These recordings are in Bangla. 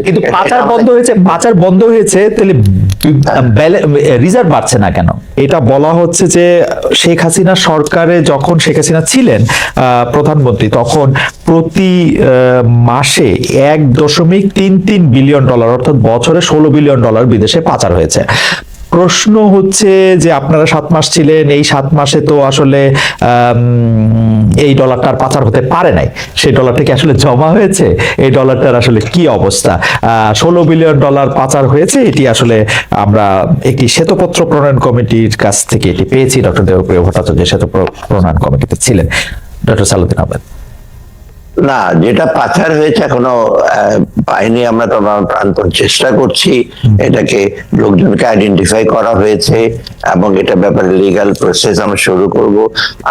কিন্তু পাচার বন্ধ হয়েছে পাচার বন্ধ হয়েছে তাহলে রিজার্ভ বাড়ছে না কেন? এটা বলা হচ্ছে যে শেখ হাসিনা সরকারে যখন শেখ হাসিনা ছিলেন আহ, প্রধানমন্ত্রী তখন প্রতি মাসে এক দশমিক তিন তিন বিলিয়ন ডলার অর্থাৎ বছরে ষোলো বিলিয়ন ডলার বিদেশে পাচার হয়েছে। প্রশ্ন হচ্ছে যে আপনারা সাত মাস ছিলেন, এই সাত মাসে তো আসলে এই ডলারটার পাচার হতে পারে নাই। সেই ডলারটা কি আসলে জমা হয়েছে? এই ডলারটার আসলে কি অবস্থা? ষোলো বিলিয়ন ডলার পাচার হয়েছে, এটি আসলে আমরা একটি শ্বেতপত্র প্রণয়ন কমিটির কাছ থেকে এটি পেয়েছি। ডক্টর দেবপ্রিয় ভট্টাচার্য শ্বেত প্রণয়ন কমিটিতে ছিলেন। ডক্টর সালুদ্দিন আহমেদ। না যেটা পাচার হয়েছে এখনও পাইনি আমরা তো আমার প্রান্তর চেষ্টা করছি। এটাকে লোকজনকে আইডেন্টিফাই করা হয়েছে এবং এটা ব্যাপারে লিগাল প্রসেস আমরা শুরু করব।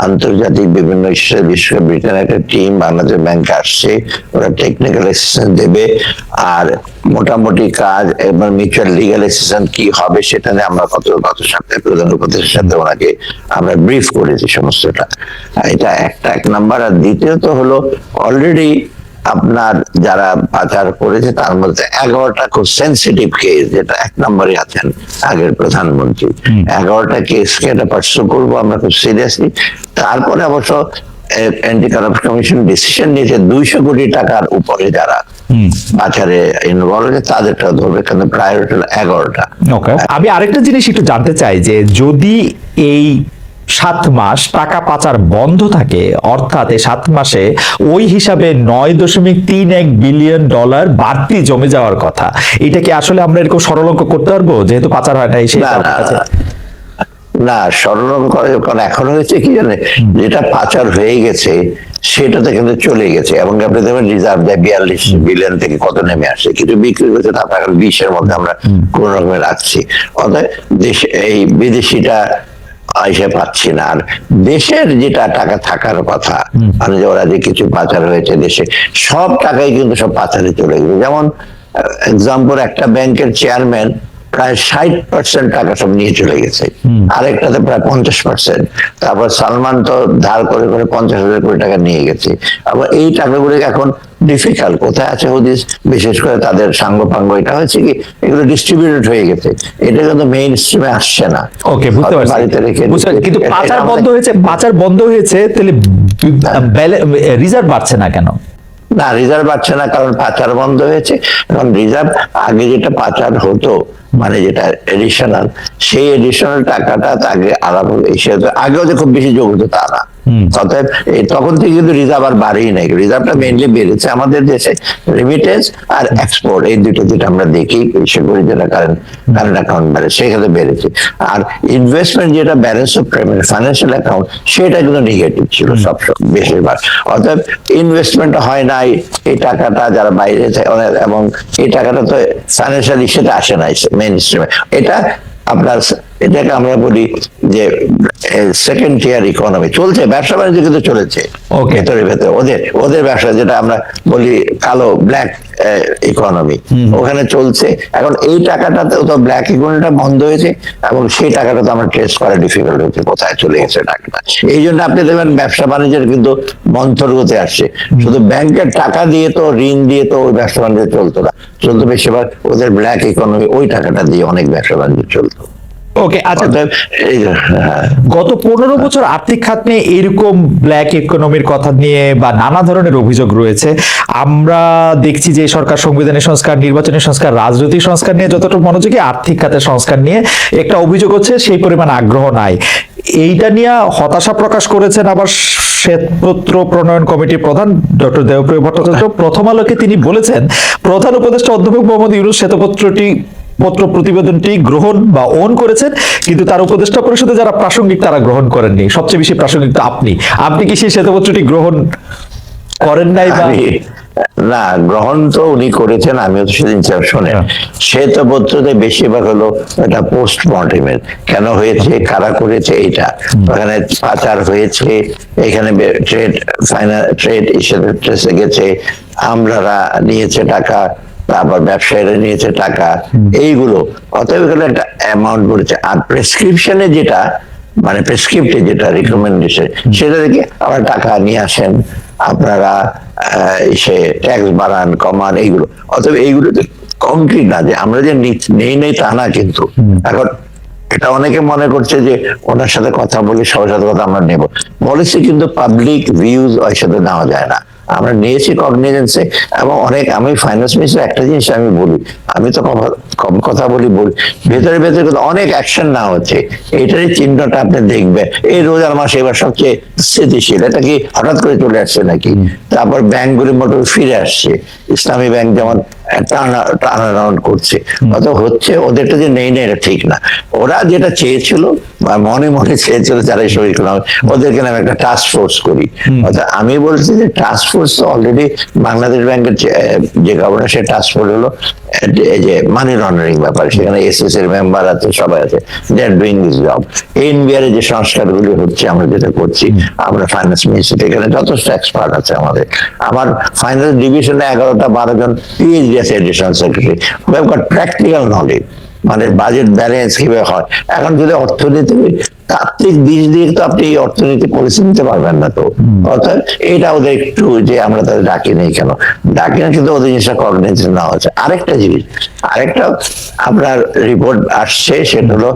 আন্তর্জাতিক বিভিন্ন বিশেষ ব্রিটেনের একটা টিম বাংলাদেশ ব্যাংকে আসছে ওরা টেকনিক্যাল অ্যাসিস্ট্যান্ট দেবে। আর মোটামুটি কাজ এবং মিউচুয়াল লিগাল অ্যাসিস্ট্যান্ট কি হবে সেটা নিয়ে আমরা গত গত সপ্তাহে প্রধান উপদেশের সাথে ওনাকে আমরা ব্রিফ করেছি সমস্তটা। এটা একটা এক নাম্বার আর দ্বিতীয়ত হলো অলরেডি আপনার যারা পাচার করেছে তার মধ্যে এগারোটা খুব সেন্সিটিভ কেস যেটা এক নম্বরে আছেন আগের প্রধানমন্ত্রী। এগারোটা কেসকে এটা পার্সু করব আমরা খুব সিরিয়াসলি তারপরে অবশ্য অ্যান্টি কারাপশন কমিশন ডিসিশন নিয়েছে দুইশো কোটি টাকার উপরে যারা পাচারে ইনভলভ হয়েছে তাদেরটা ধরবে কিন্তু প্রায়োরিটি এগারোটা। আমি আরেকটা জিনিস একটু জানতে চাই যে যদি এই সাত মাস টাকা পাচার বন্ধ থাকে অর্থাৎ এই সাত মাসে ওই হিসাবে নয় দশমিক তিন এক বিলিয়ন ডলার বাড়তি জমে যাওয়ার কথা। এটা কি আসলে আমরা এরকম সরলঙ্ক করতে পারব? যেহেতু পাচার হয় না সেই না, কারণ এখন হয়েছে কি জানে যেটা পাচার হয়ে গেছে সেটাতে কিন্তু চলে গেছে। এবং আপনি দেখবেন রিজার্ভ দেয় বিয়াল্লিশ বিলিয়ন থেকে কত নেমে আসে। কিন্তু বিক্রি হয়েছে এখন বিশের মধ্যে আমরা কোন রকমে রাখছি। অতএব দেশ এই বিদেশিটা এসে পাচ্ছি না। আর দেশের যেটা টাকা থাকার কথা মানে যে ওরা যে কিছু পাচার হয়েছে দেশে সব টাকাই কিন্তু সব পাচারে চলে গেছে। যেমন এক্সাম্পল একটা ব্যাংকের চেয়ারম্যান প্রায় ষাট পার্সেন্ট টাকা সব নিয়ে চলে গেছে। আরেকটাতে প্রায় পঞ্চাশ পার্সেন্ট তারপর সালমান তো ধার করে করে পঞ্চাশ হাজার কোটি টাকা নিয়ে গেছে। আবার এই টাকাগুলো এখন ডিফিকাল্ট কোথায় আছে হদিস? বিশেষ করে তাদের সাঙ্গ পাঙ্গ এটা হয়েছে কি? এগুলো ডিস্ট্রিবিউটেড হয়ে গেছে। এটা কিন্তু মেইন স্ট্রিমে আসছে না। ওকে বুঝতে পারছি। বাড়িতে রেখে কিন্তু পাচার বন্ধ হয়েছে পাচার বন্ধ হয়েছে তাহলে রিজার্ভ বাড়ছে না কেন? না রিজার্ভ বাড়ছে না কারণ পাচার বন্ধ হয়েছে। এখন রিজার্ভ আগে যেটা পাচার হতো মানে যেটা এডিশনাল সেই এডিশনাল টাকাটা আগে আলাদা এসে আগেও যে খুব বেশি যোগ হতো তা না। এই তখন থেকে কিন্তু রিজার্ভ আর বাড়েই নাই। রিজার্ভটা মেইনলি বেড়েছে আমাদের দেশে রেমিটেন্স আর এক্সপোর্ট এই দুটো যেটা আমরা দেখি করে যেটা কারেন্ট কারেন্ট অ্যাকাউন্ট বেড়ে সেখানে বেড়েছে। আর ইনভেস্টমেন্ট যেটা balance of payment financial account সেটা কিন্তু নেগেটিভ ছিল সব সব- বেশিরভাগ। অর্থাৎ ইনভেস্টমেন্ট হয় নাই এই টাকাটা যারা বাইরে থাকে এবং এই টাকাটা তো ফাইন্যান্সিয়াল ইস্যুতে আসে না মেইন স্ট্রিমে এটা আপনার এটাকে আমরা বলি যে সেকেন্ড টিয়ার ইকোনমি চলছে ব্যবসা বাণিজ্য কিন্তু চলেছে। ভেতরে ভেতরে। ওদের ওদের ব্যবসা যেটা আমরা বলি কালো ব্ল্যাক ইকোনমি ওখানে চলছে। এখন এই টাকাটাতে তো ব্ল্যাক ইকোনমিটা বন্ধ হয়েছে এবং সেই টাকাটা তো আমরা ট্রেস করা ডিফিকাল্ট হয়েছে কোথায় চলে গেছে টাকাটা। এই জন্য আপনি দেখবেন ব্যবসা বাণিজ্যের কিন্তু মন্থরগতি আসছে। শুধু ব্যাংকের টাকা দিয়ে তো ঋণ দিয়ে তো ওই ব্যবসা বাণিজ্য চলতো না। চলতো বেশিরভাগ ওদের ব্ল্যাক ইকোনমি ওই টাকাটা দিয়ে অনেক ব্যবসা বাণিজ্য চলতো। ওকে আচ্ছা হ্যাঁ। গত পনেরো বছর আর্থিক খাত নিয়ে এরকম ব্ল্যাক ইকোনমির কথা নিয়ে বা নানা ধরনের অভিযোগ রয়েছে। আমরা দেখছি যে সরকার সংবিধানের সংস্কার নির্বাচনী সংস্কার রাজনৈতিক সংস্কার নিয়ে যতটা মনোযোগী আর্থিক খাতের সংস্কার নিয়ে একটা অভিযোগ হচ্ছে সেই পরিমাণ আগ্রহ নাই। এইটা নিয়ে হতাশা প্রকাশ করেছেন আবার শ্বেতপত্র প্রণয়ন কমিটির প্রধান ডক্টর দেবপ্রিয় ভট্টাচার্য। প্রথম আলোকে তিনি বলেছেন প্রধান উপদেষ্টা অধ্যাপক মোহাম্মদ ইউনুস শ্বেতপত্রটি পত্র প্রতিবেদনটি গ্রহণ বা ওন করেছেন কিন্তু তার উপদেষ্টা পরিষদে যারা প্রাসঙ্গিক তারা গ্রহণ করেননি। সবচেয়ে বেশি প্রাসঙ্গিক তো আপনি। আপনি কি সেই শ্বেতপত্রটি গ্রহণ করেন নাই বা? না গ্রহণ তো উনি করেছেন আমিও তো সেদিন শোনেন হ্যাঁ। শ্বেতপত্রতে বেশিরভাগ হলো এটা পোস্ট মর্টেমের কেন হয়েছে কারা করেছে এটা ওখানে পাচার হয়েছে এখানে ট্রেড ফাইনাল ট্রেড ইস্যুতে গেছে আমলারা নিয়েছে টাকা তারপর ব্যবসায়ীরা নিয়েছে টাকা এইগুলো। অতএব এখানে একটা অ্যামাউন্ট বলেছে। আর প্রেসক্রিপশনে যেটা মানে প্রেসক্রিপ্টে যেটা রিকমেন্ডেশন সেটা দেখে আবার টাকা নিয়ে আসেন আপনারা সে ট্যাক্স বাড়ান কমান এইগুলো। অতএব এইগুলো তো কংক্রিট না যে আমরা যে নেই নেই তা না কিন্তু। এখন এটা অনেকে মনে করছে যে ওনার সাথে কথা বলি সবার সাথে কথা আমরা নেব। পলিসি কিন্তু পাবলিক ভিউজ ওই সাথে নেওয়া যায় না। আমরা নিয়েছি কগনিজেন্সে এবং অনেক আমি ফাইন্যান্স মিনিস্টার একটা জিনিস আমি বলি। আমি তো কম- কথা বলি বলি। ভেতরে ভেতরে কিন্তু অনেক অ্যাকশন না হচ্ছে। এটারই চিহ্নটা আপনি দেখবেন। এই রোজার মাসে এবার সবচেয়ে স্থিতিশীল। এটা কি হঠাৎ করে চলে আসছে নাকি? তারপর ব্যাংকগুলি মোটর ফিরে আসছে। ইসলামী ব্যাংক যেমন টার্ন করছে। অত হচ্ছে ওদেরটা যে নেই না এটা ঠিক না। ওরা যেটা চেয়েছিল বা মনে মনে চেয়েছিল যারা শরীর ওদেরকে আমি একটা টাস্ক ফোর্স করি। অর্থাৎ আমি বলছি যে টাস্ক ফোর্স অলরেডি বাংলাদেশ ব্যাংকের যে- গভর্নর সে টাস্ক ফোর্স হলো যে মানি লন্ডারিং ব্যাপার, সেখানে এসএস এর মেম্বার আছে, সবাই আছে they are doing this job NBR যে সংস্কারগুলি হচ্ছে, আমরা যেটা করছি, আমরা ফাইন্যান্স মিনিস্ট্রি এখানে যথেষ্ট এক্সপার্ট আছে আমাদের। আমার ফাইন্যান্স ডিভিশনে এগারোটা, বারো জন পিএইচডি আছে additional secretary who have got practical knowledge মানে বাজেট ব্যালেন্স কীভাবে হয়? এখন যদি অর্থনীতি তাত্ত্বিক দিক দিয়ে তো আপনি এই অর্থনীতি পরিস্থিতি নিতে পারবেন না তো। অর্থাৎ এটা ওদের একটু যে আমরা তাদের ডাকি নেই কেন? ডাকি না কিন্তু ওদের জিনিসটা কগনিজেন্স না হচ্ছে আরেকটা জিনিস আরেকটা আপনার রিপোর্ট আসছে সেটা হলো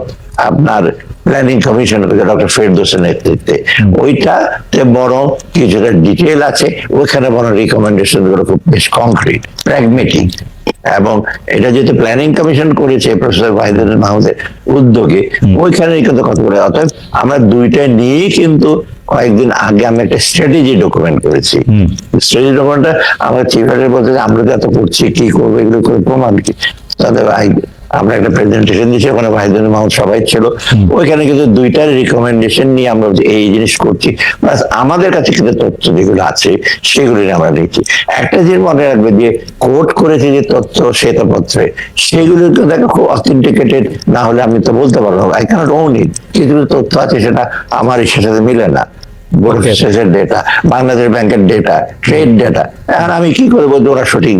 আপনার প্ল্যানিং কমিশন ডক্টর ফেরদোসের নেতৃত্বে। ওইটাতে বড় কিছুটা ডিটেল আছে ওইখানে বড় রিকমেন্ডেশনগুলো খুব বেশ কংক্রিট প্র্যাগমেটিক এবং এটা যেহেতু প্ল্যানিং কমিশন করেছে প্রফেসর ওয়াহিদুল মাহমুদের উদ্যোগে ওইখানে কিন্তু কথা বলে অর্থাৎ আমরা দুইটাই নিয়েই কিন্তু কয়েকদিন আগে আমি একটা স্ট্র্যাটেজি ডকুমেন্ট করেছি। স্ট্র্যাটেজি ডকুমেন্টটা আমার চিফ বলতে আমরা তো এত করছি কি করব এগুলো করে প্রমাণ কি? তাদের আমরা একটা প্রেজেন্টেশন দিয়েছি ওখানে ভাইদুল মাহমুদ সবাই ছিল। ওইখানে কিন্তু দুইটার রিকমেন্ডেশন নিয়ে আমরা এই জিনিস করছি। প্লাস আমাদের কাছে কিন্তু তথ্য যেগুলো আছে সেগুলি আমরা দেখছি। একটা জিনিস মনে রাখবে যে কোর্ট করেছে যে তথ্য শ্বেতপত্রে সেগুলো কিন্তু দেখো খুব অথেন্টিকেটেড না হলে আমি তো বলতে পারব আই ক্যানট ওন ইট কিছু তথ্য আছে সেটা আমার সাথে মিলে না। বোর্ডের ডেটা বাংলাদেশ ব্যাংকের ডেটা ট্রেড ডেটা এখন আমি কি করে বলব ওরা সঠিক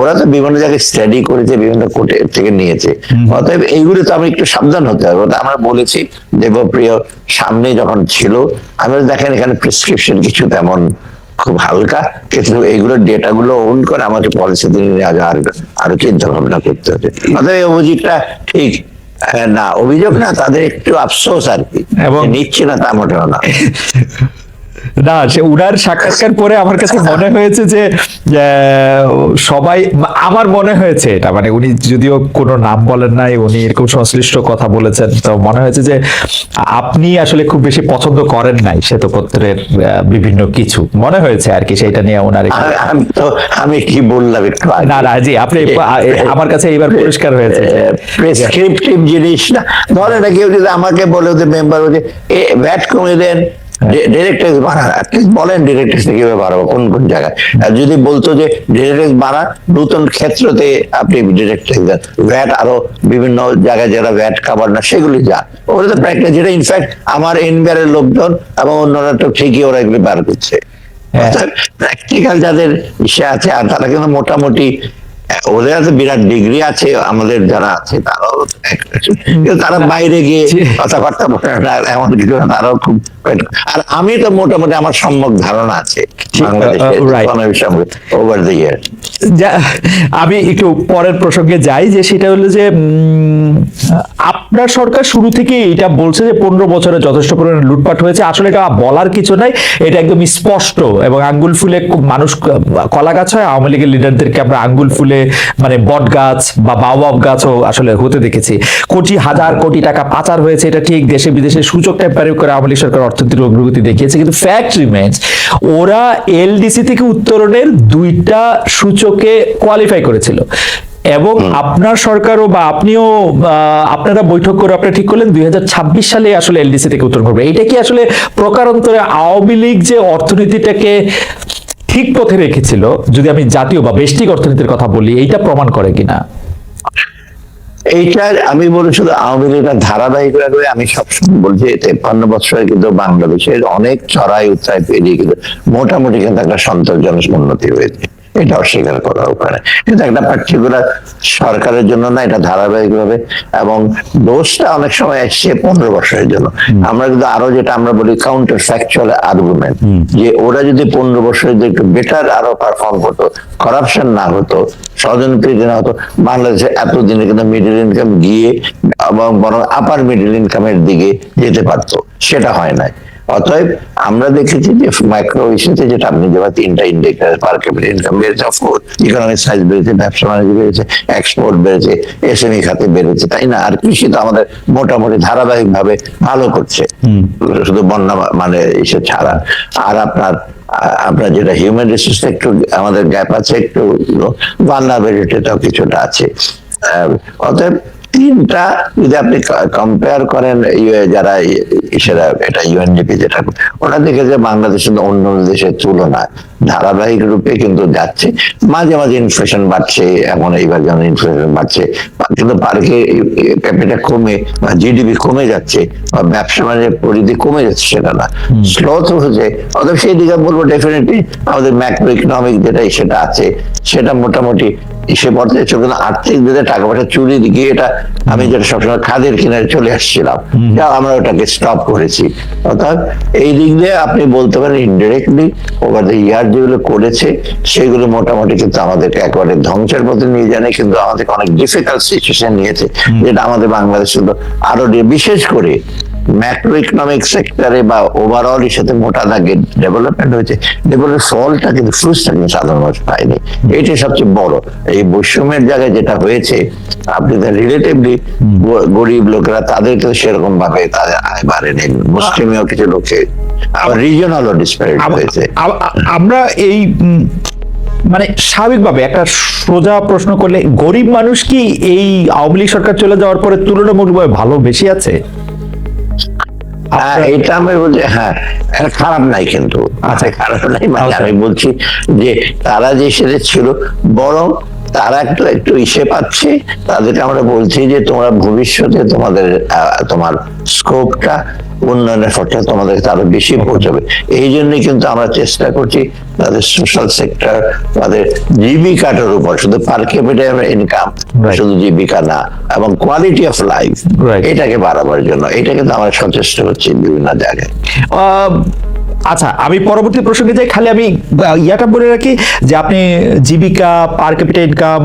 ওরা তো বিভিন্ন জায়গায় স্টাডি করেছে বিভিন্ন কোর্টে থেকে নিয়েছে। অতএব এইগুলো তো আমি একটু সাবধান হতে হবে। ওটা আমরা বলেছি দেবপ্রিয় সামনে যখন ছিল আমি দেখেন এখানে প্রেসক্রিপশন কিছু তেমন খুব হালকা কিন্তু এইগুলো ডেটা গুলো ওন করে আমাকে পলিসি যায় আর চিন্তা ভাবনা করতে হবে। অতএব অভিযোগটা ঠিক। না অভিযোগ না তাদের একটু আফসোস আর কি। নিচ্ছে না তা মোটেও না। না সে উনার সাক্ষাৎকার পরে আমার কাছে মনে হয়েছে যে সবাই আমার মনে হয়েছে এটা। মানে উনি যদিও কোনো নাম বলেন নাই উনি এরকম সংশ্লিষ্ট কথা বলেছেন তো মনে হয়েছে যে আপনি আসলে খুব বেশি পছন্দ করেন নাই শ্বেতপত্রের বিভিন্ন কিছু। মনে হয়েছে আর কি সেটা নিয়ে ওনার আমি- আমি তো আমি কি বললাম একটু না না জি আপনি আমার কাছে এইবার পরিষ্কার হয়েছে। প্রেসক্রিপটিভ জিনিস না। ধরে না কেউ যদি আমাকে বলে যে মেম্বার যে ভ্যাট কমিয়ে দেন ডিরেক্টরেস বাড়ান অ্যাটলিস্ট বলেন ডিরেক্টরেস কীভাবে বাড়াবো কোন কোন জায়গায়। আর যদি বলতো যে ডিরেক্টরেস বাড়া নতুন ক্ষেত্রতে আপনি ডিরেক্টরেস দেন। ভ্যাট আরও বিভিন্ন জায়গায় যারা ভ্যাট কাভার না সেগুলি যান ওগুলো তো প্র্যাকটিস যেটা ইনফ্যাক্ট আমার এনবিআরের লোকজন এবং অন্যরা তো ঠিকই ওরা এগুলি বার করছে। হ্যাঁ। প্র্যাকটিক্যাল যাদের ইসে আছে আর তারা কিন্তু মোটামুটি ওদের তো বিরাট ডিগ্রি আছে আমাদের যারা আছে তারাও তারা বাইরে গিয়ে কথাবার্তা বলে না এমন কিছু তারাও খুব আর আমি তো মোটামুটি আমার সম্যক ধারণা আছে uh, ইয়ার আমি একটু পরের প্রসঙ্গে যাই যে সেটা হলো যে উম, আপনার সরকার শুরু থেকে এটা বলছে যে পনেরো বছরে যথেষ্ট পরিমাণে লুটপাট হয়েছে। আসলে এটা বলার কিছু নাই এটা একদম স্পষ্ট এবং আঙ্গুল ফুলে খুব মানুষ কলা গাছ হয় আওয়ামী লীগের লিডারদেরকে আমরা আঙ্গুল ফুলে মানে বট গাছ বা বাওয়াব গাছও আসলে হতে দেখেছি। কোটি হাজার কোটি টাকা পাচার হয়েছে এটা ঠিক দেশে বিদেশে সূচক টেম্পারি করে আওয়ামী লীগ সরকার অর্থনৈতিক অগ্রগতি দেখিয়েছে কিন্তু ফ্যাক্ট রিমেন্স ওরা এলডিসি থেকে উত্তরণের দুইটা সূচকে কোয়ালিফাই করেছিল। এবং আপনার সরকারও বা আপনিও আপনারা বৈঠক করে আপনারা ঠিক করলেন দুই হাজার ছাব্বিশ সালে আসলে এলডিসি থেকে উত্তরণ করবে। এটা কি আসলে প্রকারান্তরে আওয়ামী লীগ যে অর্থনীতিটাকে ঠিক পথে রেখেছিল, যদি আমি জাতীয় বা বেষ্টিক অর্থনীতির কথা বলি, এইটা প্রমাণ করে কিনা? এইটা আমি বলি শুধু আওয়ামী লীগের ধারাবাহিক করে আমি সবসময় বলছি তেপ্পান্ন বছরে কিন্তু বাংলাদেশের অনেক চড়াই উৎসাহ পেরিয়ে কিন্তু মোটামুটি কিন্তু একটা সন্তোষজনক উন্নতি হয়েছে। এটা অস্বীকার করার উপায় নেই। কিন্তু একটা পার্টিকুলার সরকারের জন্য না এটা ধারাবাহিকভাবে এবং দোষটা অনেক সময় আসছে পনেরো বছরের জন্য। আমরা কিন্তু আরও যেটা আমরা বলি কাউন্টার ফ্যাকচুয়াল আর্গুমেন্ট যে ওরা যদি পনেরো বছরে যদি একটু বেটার আরও পারফর্ম করতো করাপশন না হতো স্বজনপ্রীতি না হতো বাংলাদেশে এতদিনে কিন্তু মিডল ইনকাম গিয়ে এবং বরং আপার মিডল ইনকামের দিকে যেতে পারতো সেটা হয় নাই। অতএব আমরা দেখেছি যে মাইক্রো ইস্যুতে যেটা আপনি যেমন তিনটা ইন্ডেক্টার পার ক্যাপিটাল ইনকাম বেড়েছে অফকোর্স ইকোনমিক সাইজ বেড়েছে ব্যবসা বাণিজ্য বেড়েছে এক্সপোর্ট বেড়েছে এসএমই খাতে বেড়েছে তাই না? আর কৃষি তো আমাদের মোটামুটি ধারাবাহিক ভাবে ভালো করছে। শুধু বন্যা মানে ইসে ছাড়া। আর আপনার আ- আপনার যেটা হিউম্যান রিসোর্স একটু আমাদের গ্যাপ আছে একটু ভালনারেবিলিটিটাও কিছুটা আছে। অতএব তিনটা যদি আপনি কম্পেয়ার করেন ইয়ে যারা সেটা এটা ইউএনডিপি যেটা ওরা দেখে যে বাংলাদেশের অন্য দেশের তুলনায় ধারাবাহিক রূপে কিন্তু যাচ্ছে। মাঝে মাঝে ইনফ্লেশন বাড়ছে এমন এইবার যেমন ইনফ্লেশন বাড়ছে কিন্তু পার্কে ক্যাপিটা কমে বা জিডিপি কমে যাচ্ছে বা ব্যবসা বাণিজ্যের পরিধি কমে যাচ্ছে সেটা না স্লো তো হচ্ছে অথবা সেই দিকে বলব ডেফিনেটলি আমাদের ম্যাক্রো ইকোনমিক যেটা সেটা আছে সেটা মোটামুটি সে পর্যায়ে চলে না আর্থিক দিকে টাকা পয়সা চুরি দিকে এটা আমি যেটা সবসময় খাদের কিনারে চলে আসছিলাম যা আমরা ওটাকে স্টপ করেছি। অর্থাৎ এই দিক দিয়ে আপনি বলতে পারেন ইনডিরেক্টলি ওভার দ্য ইয়ার যেগুলো করেছে সেগুলো মোটামুটি কিন্তু আমাদেরকে একেবারে ধ্বংসের পথে নিয়ে জানে কিন্তু আমাদেরকে অনেক ডিফিকাল্ট সিচুয়েশন নিয়েছে যেটা আমাদের বাংলাদেশ শুধু আরও বিশেষ করে ম্যাক্রো ইকোনমিক সেক্টরে বা ওভারঅল সাথে মোটা দাগে ডেভেলপমেন্ট হয়েছে ডেভেলপের ফলটা কিন্তু ফ্রুটসটা কিন্তু সাধারণ মানুষ পায়নি। এটাই সবচেয়ে বড়। এই বৈষম্যের জায়গায় যেটা হয়েছে আপনি রিলেটিভলি গরিব লোকেরা তাদের তো সেরকম ভাবে তাদের আয় বাড়েনি মুসলিমীয় কিছু লোকে আবার রিজনালও ডিসপ্যারিটি হয়েছে। আমরা এই মানে স্বাভাবিকভাবে একটা সোজা প্রশ্ন করলে গরিব মানুষ কি এই আওয়ামী লীগ সরকার চলে যাওয়ার পরে তুলনামূলকভাবে ভালো বেশি আছে? এটা আমি বলছি হ্যাঁ খারাপ নাই কিন্তু। আচ্ছা। খারাপ নাই মানে আচ্ছা। আমি বলছি যে তারা যে সেরে ছিল বরং তারা একটু একটু ইসে পাচ্ছে। তাদেরকে আমরা বলছি যে তোমরা ভবিষ্যতে তোমাদের তোমার স্কোপটা উন্নয়নের ফলটা তোমাদের আরও বেশি পৌঁছাবে। এই জন্যই কিন্তু আমরা চেষ্টা করছি তাদের সোশ্যাল সেক্টর তাদের জীবিকাটার উপর শুধু পার ক্যাপিটাল ইনকাম শুধু জীবিকা না এবং কোয়ালিটি অফ লাইফ এটাকে বাড়াবার জন্য। এটা কিন্তু আমরা সচেষ্ট হচ্ছি বিভিন্ন জায়গায়। আহ, আচ্ছা আমি পরবর্তী প্রসঙ্গে যাই, খালি আমি ইয়াটা বলে রাখি যে আপনি জীবিকা পার ক্যাপিটাল ইনকাম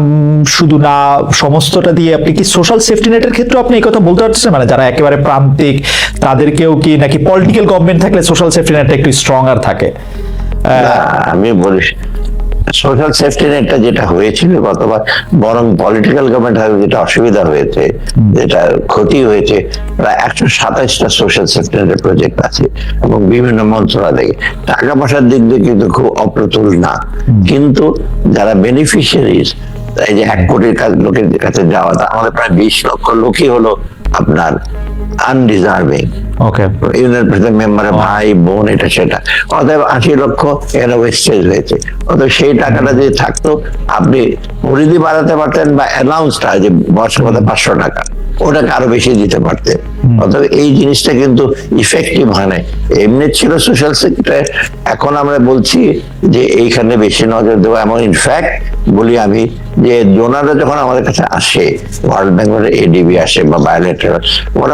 শুধু না, সমস্তটা দিয়ে আপনি কি সোশ্যাল সেফটি নেটের ক্ষেত্রে আপনি এই কথা বলতে পারছেন মানে যারা একেবারে প্রান্তিক, তাদেরকেও কি নাকি পলিটিক্যাল গভর্নমেন্ট থাকলে সোশ্যাল সেফটি নেটটা একটু স্ট্রং আর থাকে আমি বলি সোশ্যাল সেফটি নেটটা যেটা হয়েছিল গতবার বরং পলিটিক্যাল গভর্নমেন্ট যেটা অসুবিধা হয়েছে যেটা ক্ষতি হয়েছে প্রায় একশো সাতাইশটা সোশ্যাল সেফটি নেটের প্রজেক্ট আছে এবং বিভিন্ন মন্ত্রণালয়ে। টাকা পয়সার দিক দিয়ে কিন্তু খুব অপ্রতুল না। কিন্তু যারা বেনিফিশিয়ারিজ এই যে এক কোটির লোকের কাছে যাওয়া আমাদের প্রায় বিশ লক্ষ লোকই হলো আপনার আনডিজার্ভিং ওকে ইউনিয়ন পরিষদের মেম্বারের ভাই বোন এটা সেটা। অতএব আশি লক্ষ এর ওয়েস্টেজ হয়েছে অতএব সেই টাকাটা যদি থাকতো আপনি পরিধি বাড়াতে পারতেন বা অ্যানাউন্সটা যে বছর মধ্যে পাঁচশো টাকা। ওটাকে আরও বেশি দিতে পারতেন অতএব এই জিনিসটা কিন্তু ইফেক্টিভ হয় নাই। এমনি ছিল সোশ্যাল সেক্টরে এখন আমরা বলছি যে এইখানে বেশি নজর দেবো। এমন ইনফ্যাক্ট বলি আমি যে ডোনাররা যখন আমাদের কাছে আসে ওয়ার্ল্ড ব্যাংকের এডিবি আসে বা বায়োলেটার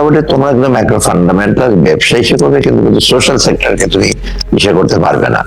বলে তোমরা একদম একটা ফান্ডামেন্টাল ব্যবসা হিসেবে করবে কিন্তু সোশ্যাল সেক্টরকে তুমি ইসে করতে পারবে না।